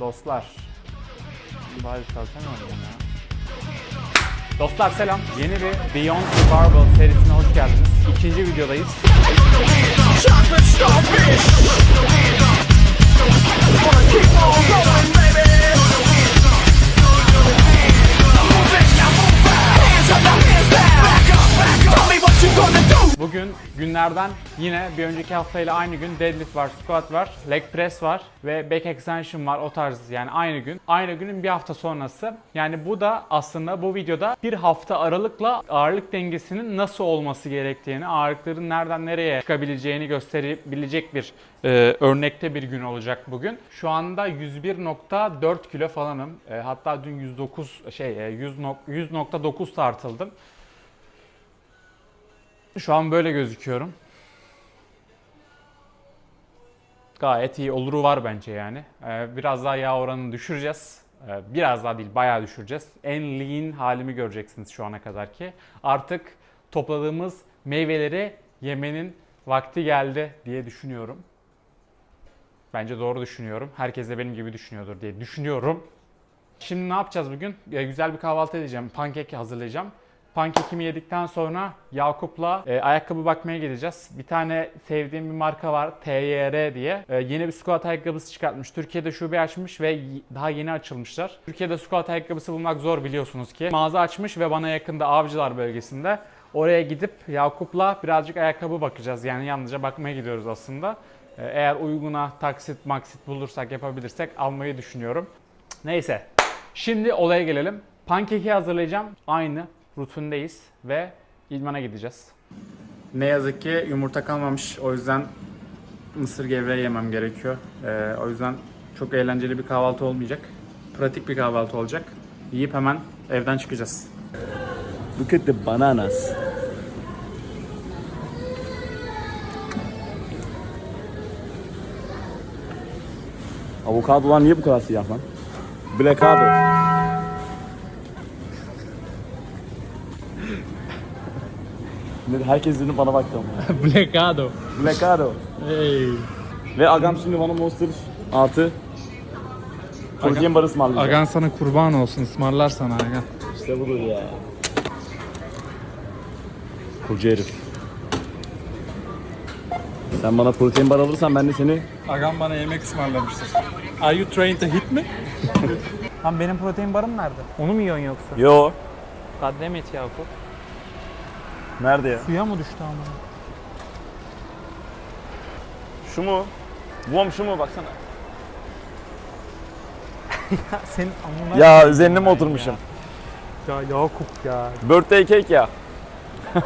Dostlar. Bari kalkamıyorum ya. Dostlar selam. Yeni bir Beyond Survival serisine hoş geldiniz. İkinci videodayız. Tell me what you gonna do. Bugün günlerden yine bir önceki haftayla aynı gün deadlift var, squat var, leg press var ve back extension var o tarz yani aynı gün. Aynı günün bir hafta sonrası. Yani bu da aslında bu videoda bir hafta aralıkla ağırlık dengesinin nasıl olması gerektiğini, ağırlıkların nereden nereye çıkabileceğini gösterebilecek bir e, örnekte bir gün olacak bugün. Şu anda 101.4 kilo falanım. E, hatta dün 109 şey e, 100 nok- 100.9 tartıldım. Şu an böyle gözüküyorum. Gayet iyi oluru var bence yani. Ee, biraz daha yağ oranını düşüreceğiz. Ee, biraz daha değil bayağı düşüreceğiz. En lean halimi göreceksiniz şu ana kadar ki. Artık topladığımız meyveleri yemenin vakti geldi diye düşünüyorum. Bence doğru düşünüyorum. Herkes de benim gibi düşünüyordur diye düşünüyorum. Şimdi ne yapacağız bugün? Ee, güzel bir kahvaltı edeceğim. Pankek hazırlayacağım. Pankekimi yedikten sonra Yakup'la e, ayakkabı bakmaya gideceğiz. Bir tane sevdiğim bir marka var TYR diye. E, yeni bir squat ayakkabısı çıkartmış. Türkiye'de şube açmış ve daha yeni açılmışlar. Türkiye'de squat ayakkabısı bulmak zor biliyorsunuz ki. Mağaza açmış ve bana yakında Avcılar bölgesinde. Oraya gidip Yakup'la birazcık ayakkabı bakacağız. Yani yalnızca bakmaya gidiyoruz aslında. E, eğer uyguna taksit maksit bulursak yapabilirsek almayı düşünüyorum. Neyse. Şimdi olaya gelelim. Pankeki hazırlayacağım. Aynı rutindeyiz ve idmana gideceğiz. Ne yazık ki yumurta kalmamış. O yüzden mısır gevreği yemem gerekiyor. Ee, o yüzden çok eğlenceli bir kahvaltı olmayacak. Pratik bir kahvaltı olacak. Yiyip hemen evden çıkacağız. Look at the bananas. Avokadolar niye bu kadar siyah lan? Blackado. Ne- Herkes dönüp bana baktı ama. Blekado. Blackado. Hey. Ve Agam şimdi bana Monster artı protein barı ısmarlayacak. Agan sana kurban olsun. ısmarlar sana Agan. İşte budur ya. Koca herif. Sen bana protein bar alırsan ben de seni Agam bana yemek ısmarlamıştır. Are you trying to hit me? Lan benim protein barım nerede? Onu mu yiyorsun yoksa? Yo. Goddammit Yakup. Nerede ya? Suya mı düştü ama? Şu mu? Vom şu mu baksana. Senin amına... Ya üzerine mi oturmuşum? Ya Yakup ya. Birthday cake ya.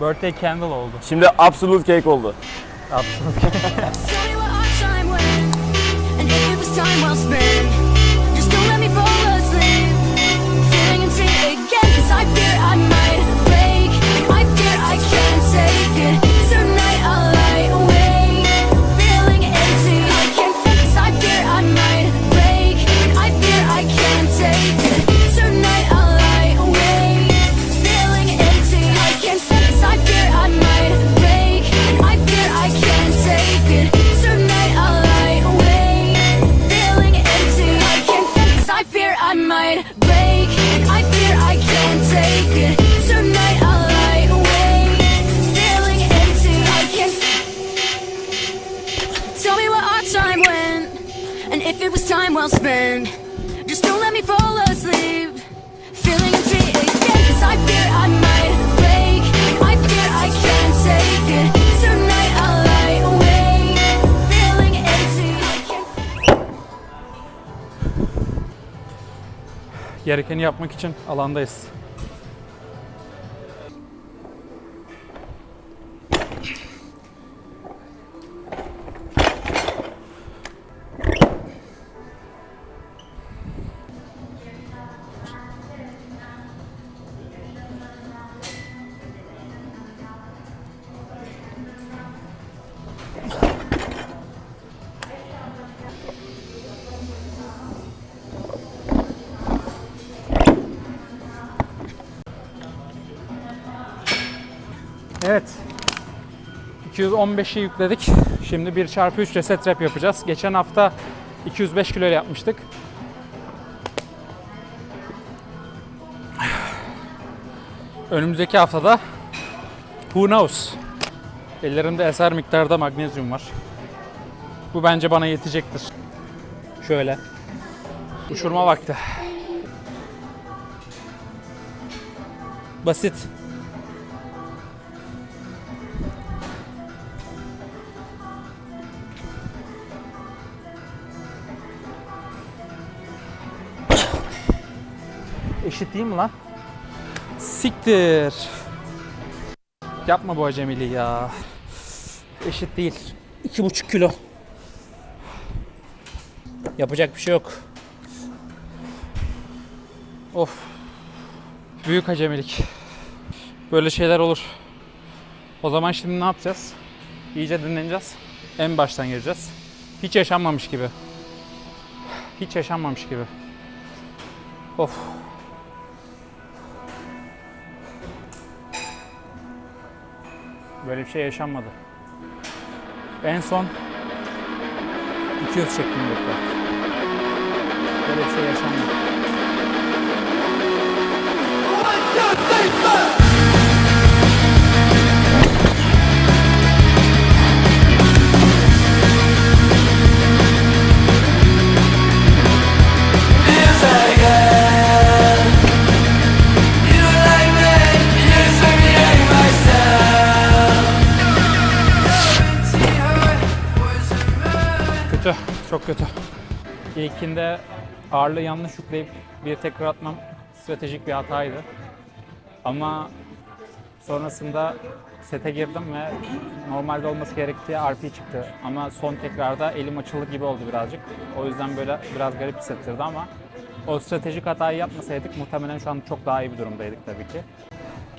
Birthday candle oldu. Şimdi absolute cake oldu. Tell me well spent. Just don't let me fall asleep, feeling empty again. 'Cause I fear I might break. I fear I can't take it. Gerekeni yapmak için alandayız. 215'i yükledik. Şimdi 1 çarpı 3 reset rep yapacağız. Geçen hafta 205 kilo yapmıştık. Önümüzdeki haftada who knows? Ellerinde eser miktarda magnezyum var. Bu bence bana yetecektir. Şöyle. Uçurma vakti. Basit. Eşit değil mi lan? Siktir. Yapma bu acemiliği ya. Eşit değil. İki buçuk kilo. Yapacak bir şey yok. Of. Büyük acemilik. Böyle şeyler olur. O zaman şimdi ne yapacağız? İyice dinleneceğiz. En baştan gireceğiz. Hiç yaşanmamış gibi. Hiç yaşanmamış gibi. Of. Böyle bir şey yaşanmadı. En son 200 çektim yoksa. Böyle bir şey yaşanmadı. Kötü, çok kötü. İlkinde ağırlığı yanlış yükleyip bir tekrar atmam stratejik bir hataydı. Ama sonrasında sete girdim ve normalde olması gerektiği RP çıktı. Ama son tekrarda elim açıldı gibi oldu birazcık. O yüzden böyle biraz garip hissettirdi ama o stratejik hatayı yapmasaydık muhtemelen şu an çok daha iyi bir durumdaydık tabii ki.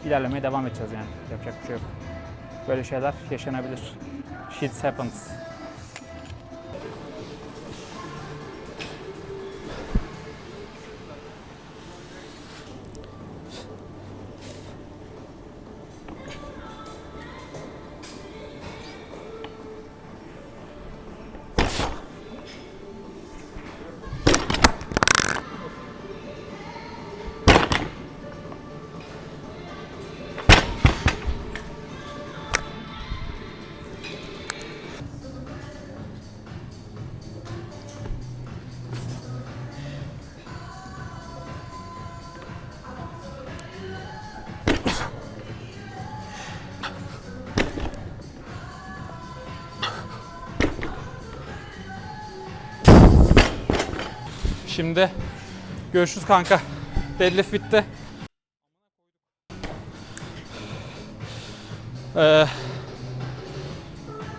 İlerlemeye devam edeceğiz yani. Yapacak bir şey yok. Böyle şeyler yaşanabilir. Shit happens. Şimdi görüşürüz kanka. Deadlift bitti. Ee,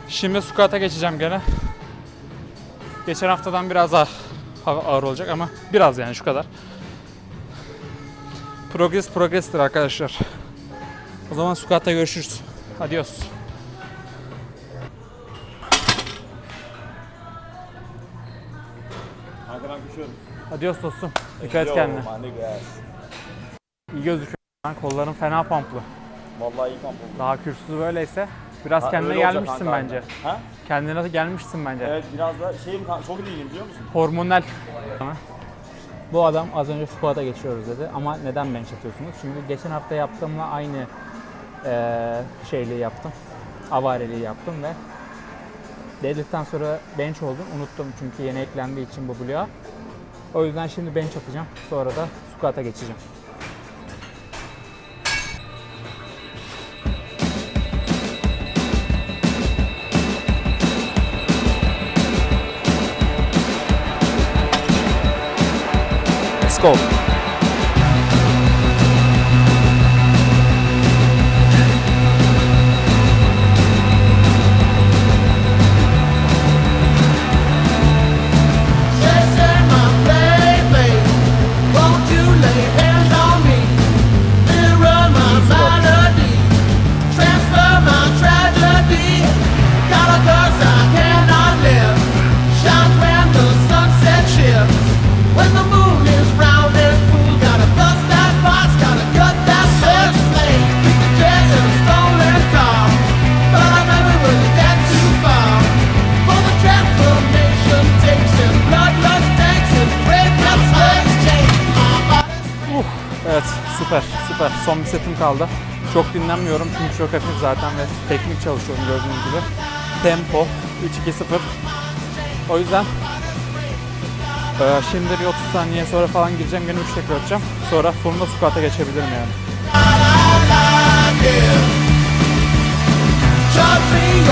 şimdi squat'a geçeceğim gene. Geçen haftadan biraz daha ağır olacak ama biraz yani şu kadar. Progress progress'tir arkadaşlar. O zaman squat'ta görüşürüz. Adios. Adios dostum. Dikkat et kendine. İyi gözüküyor. lan. Kolların fena pamplı. Vallahi iyi kamp oldu. Daha kürsüsü böyleyse biraz Ha, kendine öyle olacak gelmişsin kanka, bence. aynen. Ha? Kendine gelmişsin bence. Evet biraz da şeyim çok iyiyim biliyor musun? Hormonal. Bu adam az önce squat'a geçiyoruz dedi ama neden bench atıyorsunuz? Çünkü geçen hafta yaptığımla aynı eee şeyliği yaptım. Avareliği yaptım ve deadlift'ten sonra bench oldum. Unuttum çünkü yeni eklendiği için bu bloğa. O yüzden şimdi bench atacağım. Sonra da squat'a geçeceğim. Let's go. Süper, süper. Son bir setim kaldı. Çok dinlenmiyorum çünkü çok hafif zaten ve teknik çalışıyorum gördüğünüz gibi. Tempo 3-2-0. O yüzden e, şimdi bir 30 saniye sonra falan gireceğim. Gene 3 tekrar atacağım. Sonra sonunda squat'a geçebilirim yani. Me,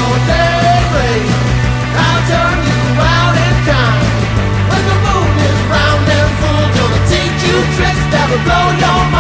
your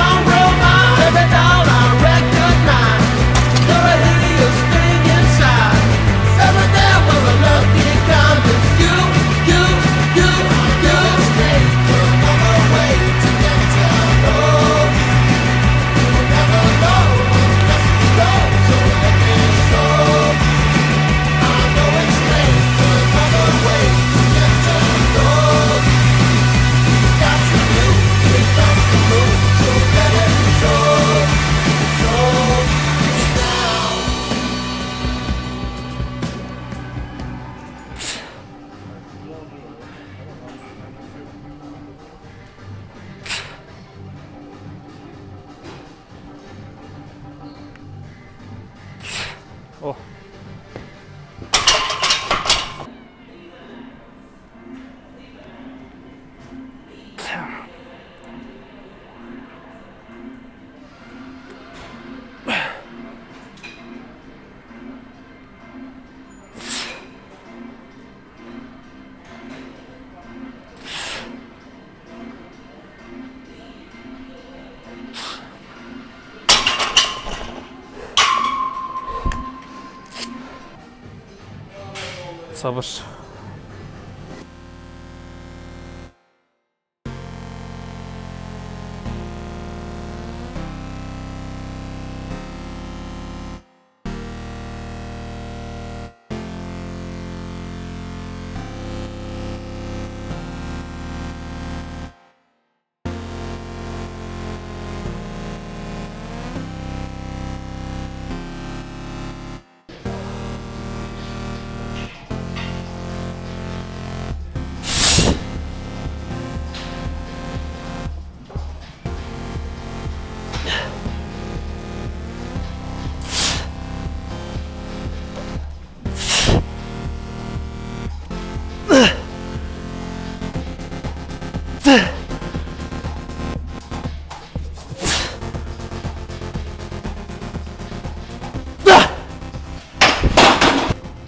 Sabır.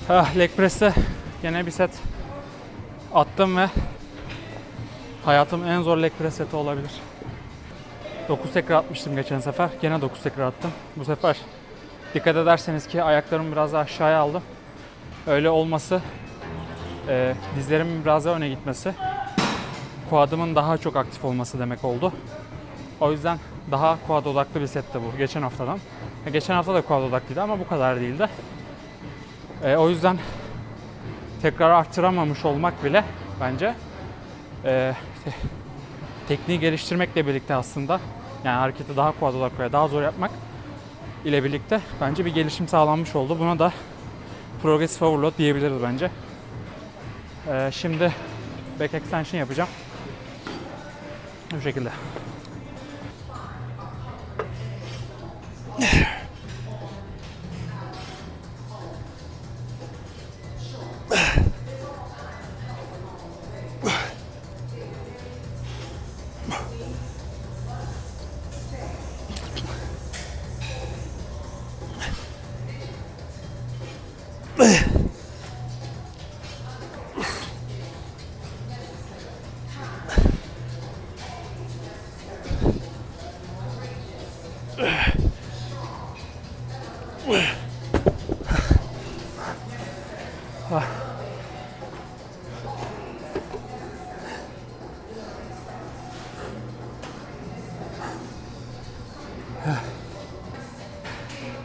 Ah, leg press'te gene bir set attım ve hayatımın en zor leg press seti olabilir. 9 tekrar atmıştım geçen sefer. Gene 9 tekrar attım. Bu sefer dikkat ederseniz ki ayaklarımı biraz daha aşağıya aldım. Öyle olması e, dizlerimin biraz daha öne gitmesi quadımın daha çok aktif olması demek oldu. O yüzden daha quad odaklı bir setti bu geçen haftadan. E, Geçen hafta da quad odaklıydı ama bu kadar değildi. E, o yüzden tekrar arttıramamış olmak bile bence e, te- tekniği geliştirmekle birlikte aslında yani hareketi daha quad odaklı ve daha zor yapmak ile birlikte bence bir gelişim sağlanmış oldu. Buna da progressive overload diyebiliriz bence. E, şimdi back extension yapacağım. Bu şekilde.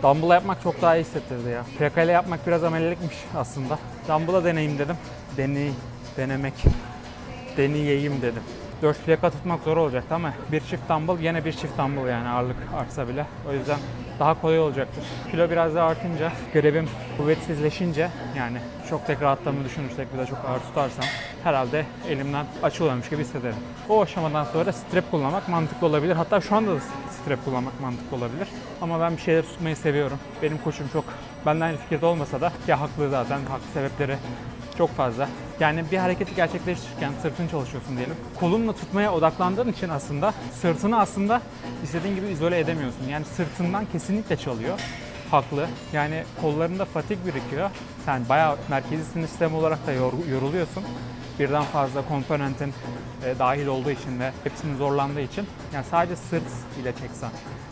Dumbbell yapmak çok daha iyi hissettirdi ya. Plakayla yapmak biraz amelilikmiş aslında. Dumbbell'a deneyim dedim. Deney, denemek, deneyeyim dedim. 4 plaka tutmak zor olacaktı ama bir çift dumbbell yine bir çift dumbbell yani ağırlık artsa bile. O yüzden daha kolay olacaktır. Kilo biraz daha artınca, grebim kuvvetsizleşince yani çok tekrar atlamı düşünürsek bir de çok ağır tutarsam herhalde elimden açılıyormuş gibi hissederim. O aşamadan sonra strap kullanmak mantıklı olabilir. Hatta şu anda da strap kullanmak mantıklı olabilir. Ama ben bir şeyler tutmayı seviyorum. Benim koçum çok benden aynı fikirde olmasa da ya haklı zaten haklı sebepleri çok fazla. Yani bir hareketi gerçekleştirirken sırtını çalışıyorsun diyelim. Kolunla tutmaya odaklandığın için aslında sırtını aslında istediğin gibi izole edemiyorsun. Yani sırtından kesinlikle çalıyor. Haklı. Yani kollarında fatig birikiyor. Sen bayağı merkezi sinir sistemi olarak da yor- yoruluyorsun. Birden fazla komponentin e, dahil olduğu için ve hepsinin zorlandığı için. Yani sadece sırt ile çeksen,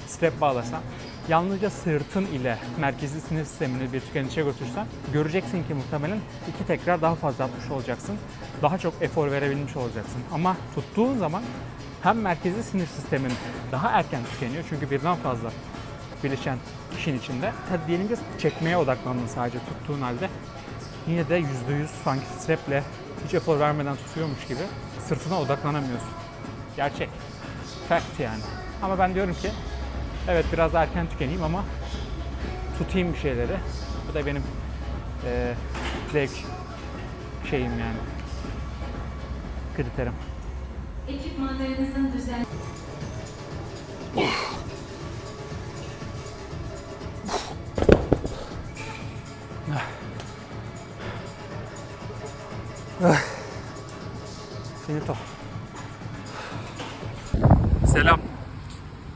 strap bağlasan, yalnızca sırtın ile merkezi sinir sistemini bir tükenişe götürsen göreceksin ki muhtemelen iki tekrar daha fazla atmış olacaksın. Daha çok efor verebilmiş olacaksın. Ama tuttuğun zaman hem merkezi sinir sistemin daha erken tükeniyor çünkü birden fazla bileşen işin içinde. Hadi diyelim ki çekmeye odaklandın sadece tuttuğun halde. Yine de %100 sanki straple hiç efor vermeden tutuyormuş gibi sırtına odaklanamıyorsun. Gerçek. Fact yani. Ama ben diyorum ki evet biraz erken tükeneyim ama tutayım bir şeyleri. Bu da benim eee zevk şeyim yani. Kriterim. Ekipmanlarınızın düzen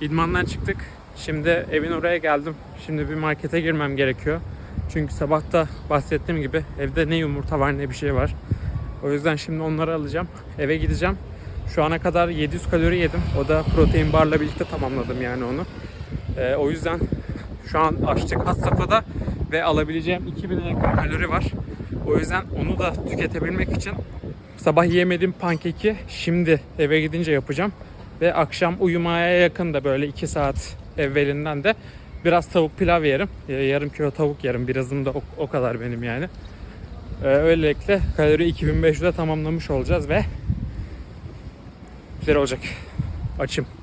İdmandan çıktık. Şimdi evin oraya geldim. Şimdi bir markete girmem gerekiyor. Çünkü sabah da bahsettiğim gibi evde ne yumurta var ne bir şey var. O yüzden şimdi onları alacağım. Eve gideceğim. Şu ana kadar 700 kalori yedim. O da protein barla birlikte tamamladım yani onu. Ee, o yüzden şu an açlık had safhada ve alabileceğim 2000'e yakın kalori var. O yüzden onu da tüketebilmek için sabah yemediğim pankeki şimdi eve gidince yapacağım. Ve akşam uyumaya yakın da böyle 2 saat evvelinden de biraz tavuk pilav yerim. Yarım kilo tavuk yerim. Birazım da o, o kadar benim yani. Ee, öylelikle kalori 2500'e tamamlamış olacağız ve güzel olacak. Açım.